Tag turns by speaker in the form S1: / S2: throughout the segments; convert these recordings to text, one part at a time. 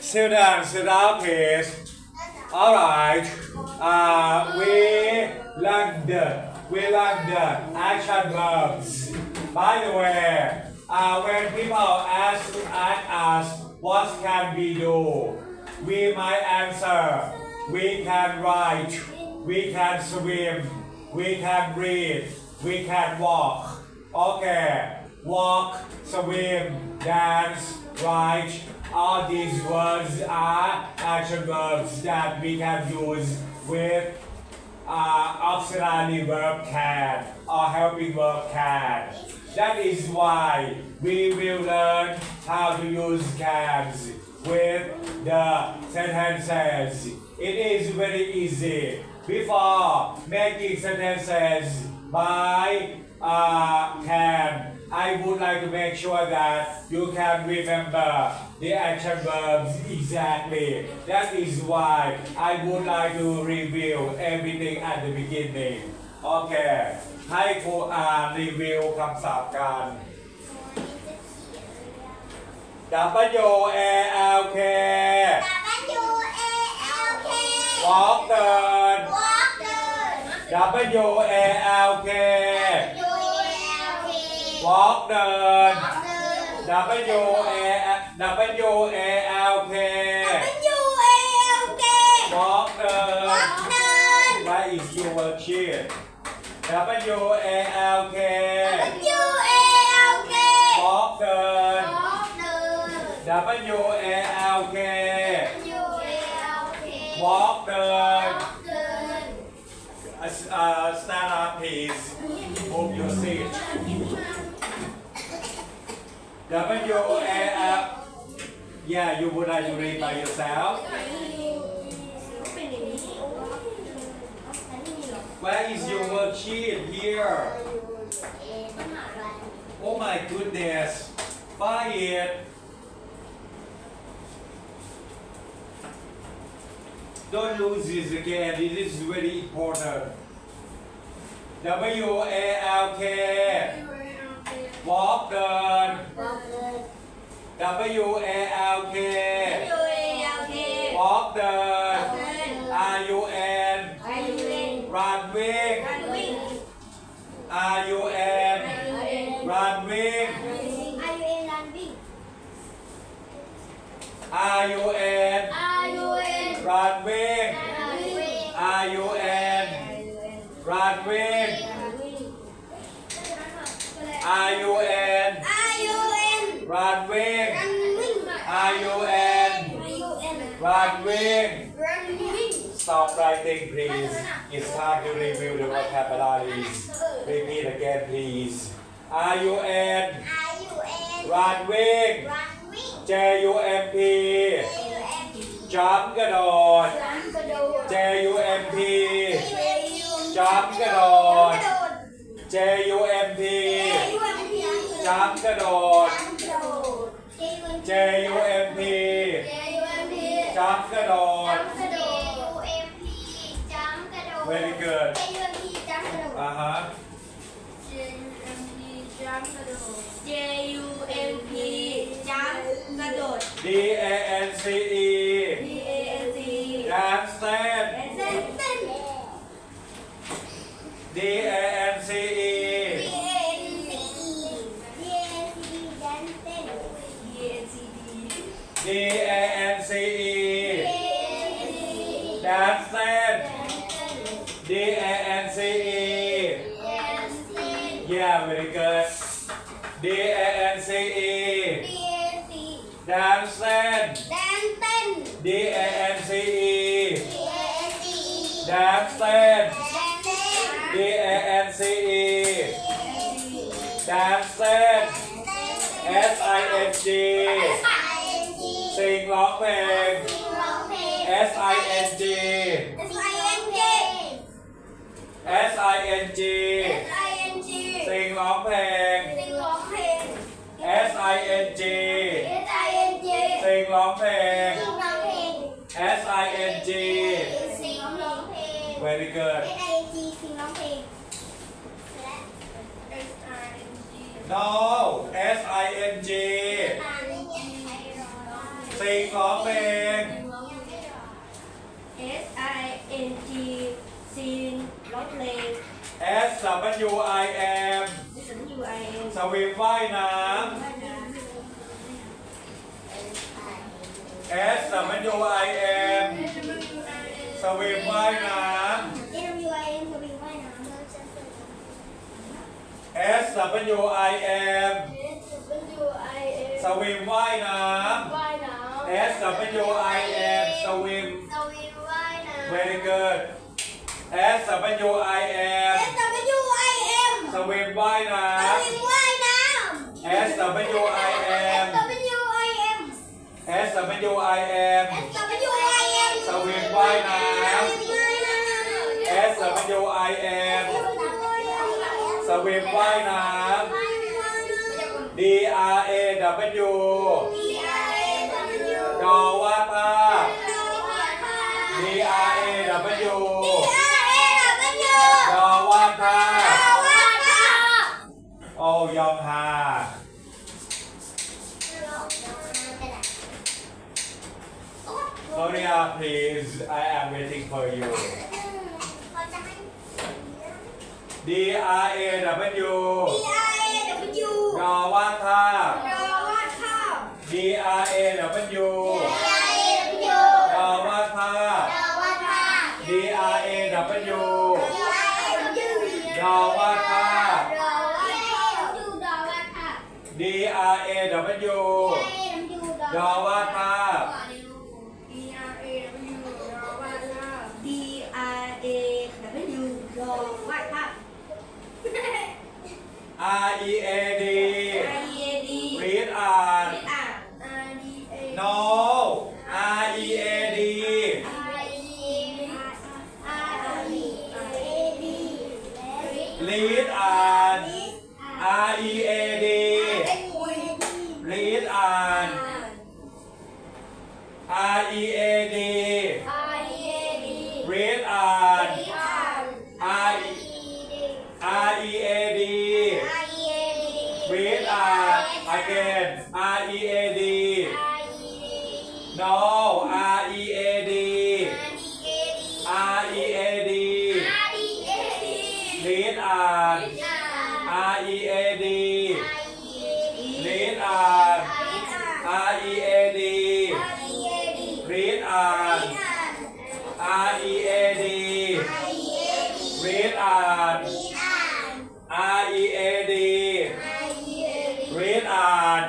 S1: Sit down, sit down, please. All right. Uh, we the we the action verbs. By the way, uh, when people ask ask us what can we do, we might answer. We can write. We can swim. We can breathe. We can walk. Okay. Walk, swim, dance, write. All these words are action verbs that we can use with uh, auxiliary verb can or helping verb can. That is why we will learn how to use cans with the sentences. It is very easy. Before making sentences by uh, can, I would like to make sure that you can remember the action verbs exactly. That is why I would like to review everything at the beginning. โอเค ให้ครูอ่านรีวิวคำศัพท์กัน W A L K walk เดิน W A L K walk เดิน W A W A L K walk เดิน Where is your worksheet W A L K walk เดิน W A L K walk เดิน Uh, uh, stand up please move your seat W A L Yeah you would read by yourself. Where is your worksheet here. Oh my goodness. Find it. Don't lose this again. It is very important. W A L K walk เดิน W A L K walk เดิน R U N run วิ่ง R U N run วิ่ง R U N run วิ่ง R U N run วิ่ง R U N run วิ่ง R U N run วิ่ง Stop writing please It's time to review the vocabularies Repeat again please R U N run วิ่ง J U M P jump กระโดด J U M P jump กระโดด J U M P jump กระโดด J U M P jump กระโดด Very good อ่าฮะ
S2: J U M P จัมกระโดด
S1: D A N C E
S2: D A N C
S1: dance เต้น
S2: เต้นเต้น
S1: D A C E dance เต้น D A N C E dance เต้น D A N C E dance เต้น S I N G สิงร้องเพลง S I N G S I N G สิงร้องเพลง S I N G สิงร้องเพลง S I N G very good no S I N G สิงร้องเพลง
S2: S I N G ซีนร้องเพลง
S1: S W I M
S2: S U I N
S1: สวิมว่ายน้
S2: ว่ายน้ ำ
S1: S W I M สวิมว่ายน้ำ S W I M สวิมว่ายน้ำ S W I M สวิม very good S W I M สวิมว่ายน้ำ S W I M S W I M สวิมว่ายน้ำ S W I M สวิมว่ายน้ำ D R A W ดอว่าตา D R A W ดอว่าตาโอ้ยองฮา Hurry up please I am waiting for you D R A W ดอว่าตา D R A W ดอว่าตา D R A W ดอ read อ่
S2: อ่าน R
S1: E A D read อ่าน R E A D read อ่าน R E A D read อ่าน R E A D read อ่าน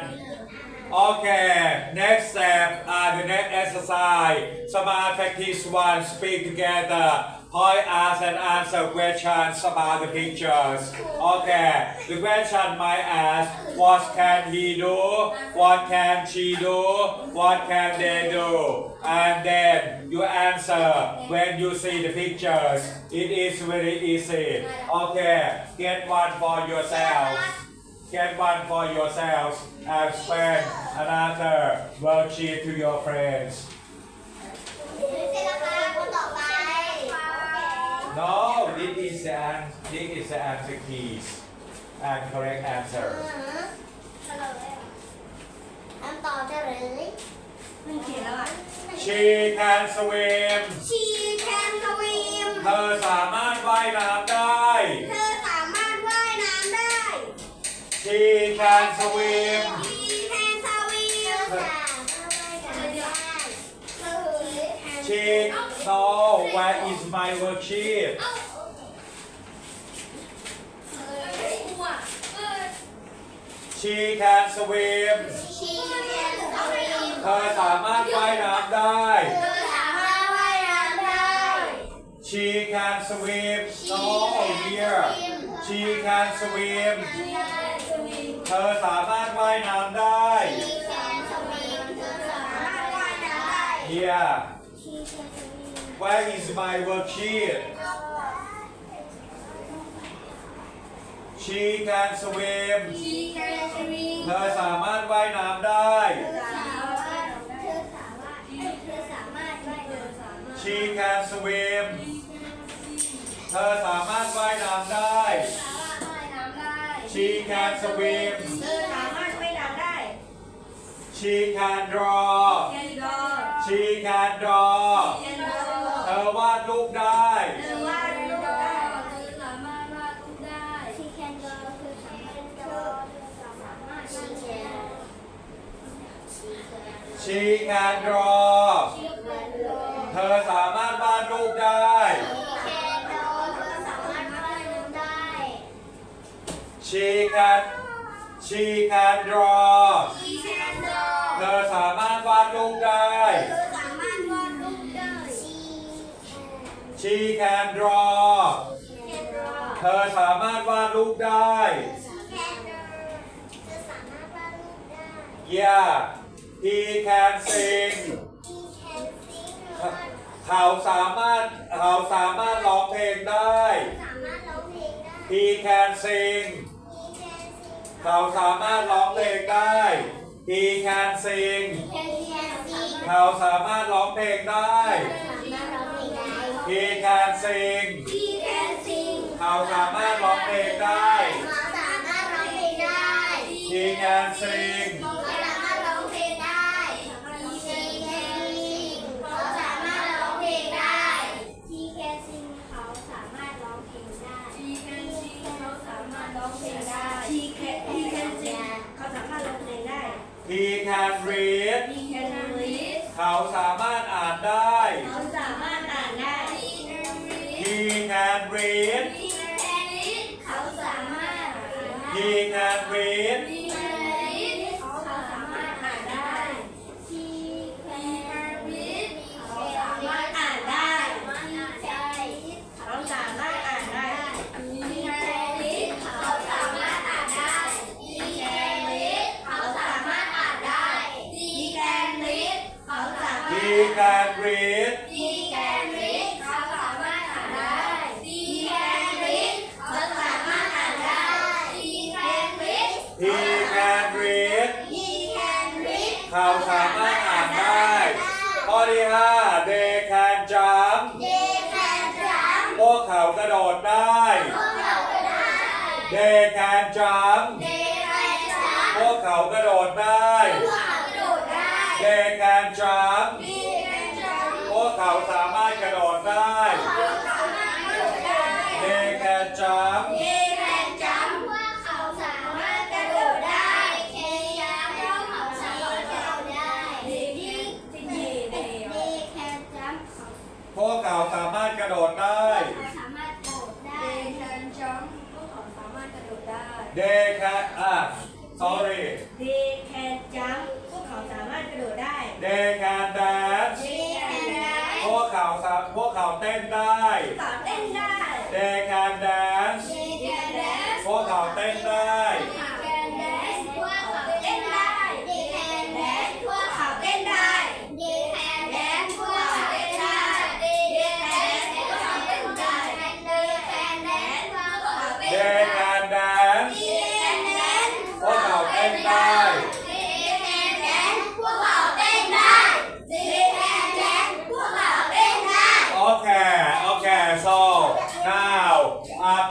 S1: Okay, next step, uh, the next exercise. Smart practice one, speak together. Point, ask and answer questions about the pictures. Okay, the question might ask, what can he do? What can she do? What can they do? And then you answer when you see the pictures. It is very easy. Okay, get one for yourself. Get one for yourselves and spend another worksheet to your friends. No, this is the an- this is the answer keys and correct answer.
S3: คำตอบเฉลย
S2: มันเขียนแล้วอ่ะ
S1: She can swim.
S3: ชีแคนสวิม
S1: เธอสามารถว่ายน้ำได้
S3: เธอสามารถว่ายน้ำได้
S1: She can swim. Where is my worksheet?
S2: เ She
S1: can swim.
S3: ชีแคนสวิม
S1: เธอสามารถว่ายน้ำได้
S3: เธอสามารถว่ายน้ำได้
S1: She can swim. No, here. She can swim. เธอสามารถว่ายน้ำได้
S3: ชีแคนสวิมเธอสามารถว่ายน้ำได้
S1: Here. Where is my work here? She can swim. She can swim.
S3: เธอสามารถว่ายน้ำได้
S1: She can swim. เธอสามารถว่ายน้ำได้ She can swim.
S2: เธอสามารถว่ายน้ำได้
S1: She can draw. She can draw.
S2: เรีย
S1: น ธอวาดรูปได้
S2: เธอวาดรูปได้เธอสามารถวาดรูปได้
S3: She can go คือสามารถ go สามารถ she can
S1: she can draw
S3: she can go
S1: เธอสามารถวาดรูปได้
S3: she can go คือสามารถวาดรูปได้
S1: she can she can draw
S3: she can go เธอสามารถวาดรูปได้ she
S1: she can draw
S3: can draw
S1: เธอสามารถวาดรูปได้
S3: she can draw เธอสามารถวาดรูปได้
S1: yeah he can sing
S3: he can sing
S1: เขาสามารถเขาสามารถร้องเพลงได้
S3: สามารถร้องเพลงได้
S1: he can sing
S3: he can sing
S1: เขาสามารถร้องเพลงได้ he can sing
S3: he can sing
S1: เขาสามารถร้องเพลงได้ he can sing
S3: he can sing
S1: เขาสามารถร้องเพลงได้
S3: เขาสามารถร้องเพลงได้
S1: he can sing
S3: เขาสามารถร้องเพลงได้ he can sing เขาสามารถร้องเพลงได้ he can sing เขาสามารถร้องเพลงได้
S2: He can sing เขาสามารถร้องเพลงได้ He can He can sing เขาสามารถร้องเพลงได้
S1: he can read
S2: He can read
S1: เขาสามารถอ่านได้
S3: wait เขาสามารถ
S1: he can
S2: wait การเรีย เด็
S3: กงานช้างเด็กงาน
S1: ช้าพวกเขากระโดดได้
S3: พวกเขาก
S1: ระโดดได้
S3: เด็
S1: กงานช้าง
S3: เด็กงาน
S1: ช้า
S2: พวกเขาสามารถ
S1: sorry
S2: They can jump พวกเขาสามารถกระโดดได้
S1: they can dance
S3: เยแคนได้
S1: พวกเขาสามพวกเขาเต้นได้
S2: สาวเต้นได้
S1: they can dance
S3: เยแคนแดน
S1: พวกเขาเต้นได้
S3: แคนแด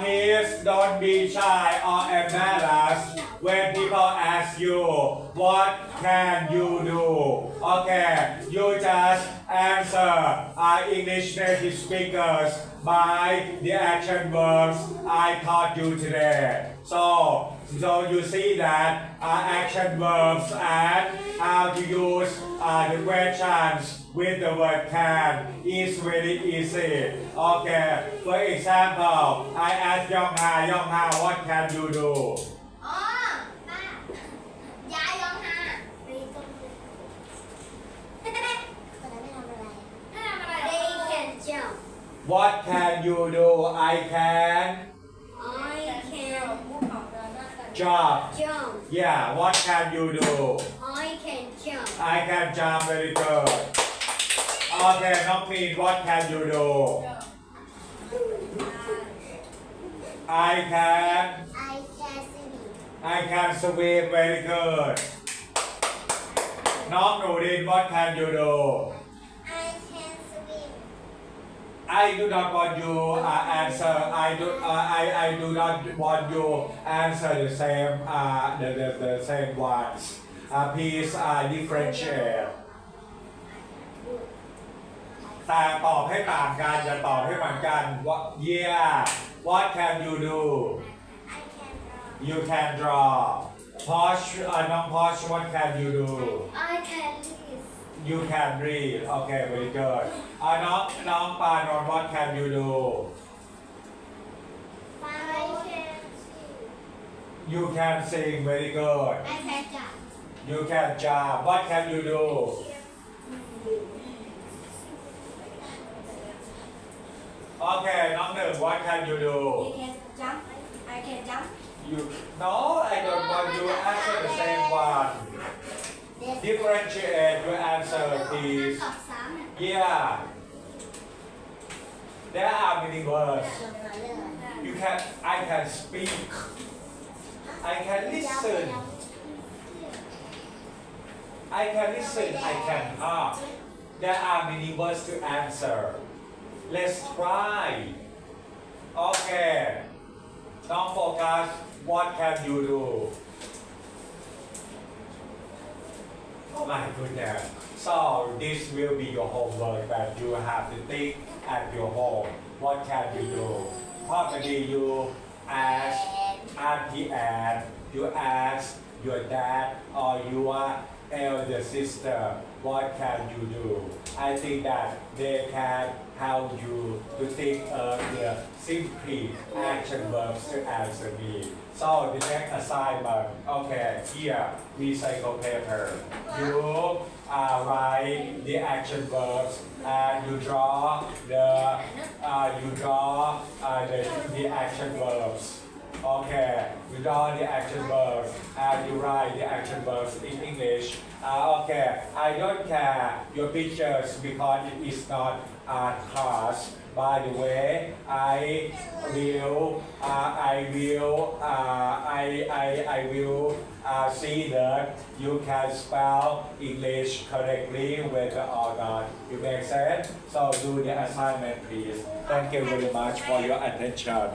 S1: please don't be shy or embarrassed when people ask you, what can you do? Okay, you just answer uh, English native speakers by the action verbs I taught you today. So, so you see that uh, action verbs and how to use uh, the questions with the word can is very easy. Okay, for example, I ask Yong Ha, Yong Ha, what can you do? What can you do? I can
S3: I can
S2: พวกเขาจะได้กัน
S1: jump.
S3: jump
S1: Yeah, what can you do?
S3: I can jump
S1: I can jump very good. Okay, Noong Pin, what can you do? I can
S3: I can swim
S1: I can swim very good. น้องหนูดิน what can you do?
S3: I can swim
S1: I do not want you uh, answer. I do. Uh, I I do not want you answer the same uh the the, the same ones. uh, please uh, differentiate แต่ตอบให้ต่างกันอย่าตอบให้เหมือนกัน What yeah What can you do
S3: I can draw
S1: You can draw Posh อ่ะน้อง Posh What can you do
S3: I can read
S1: You can read Okay very good อ่ะน้องน้องปานนท์ What can you do
S3: I can see
S1: You can sing very good
S3: I can jump
S1: You can jump What can you do โอเค น้องหนึ่ง What can you do
S2: You can jump I can jump
S1: You no I don't want you answer the same one differentiate your answer
S3: is
S1: yeah. There are many words. You can I can speak. I can listen. I can listen. I can ask. There are many words to answer. Let's try. Okay. Don't focus. What can you do? My goodness So this will be your homework that you have to think at your home. What can you do? Probably you ask at the end, You ask your dad or your elder sister What can you do? I think that they can help you to think of the simply action verbs to answer me. So the next assignment, okay, here, recycle paper. You uh, write the action verbs and you draw the, uh, you draw uh, the, the action verbs. Okay, without the action verbs, and you write the action verbs in English. Uh, okay, I don't care your pictures because it is not art class. By the way, I will, uh, I will, uh, I, I, I will uh, see that you can spell English correctly whether or not. You make sense? So do the assignment, please. Thank you very much for your attention.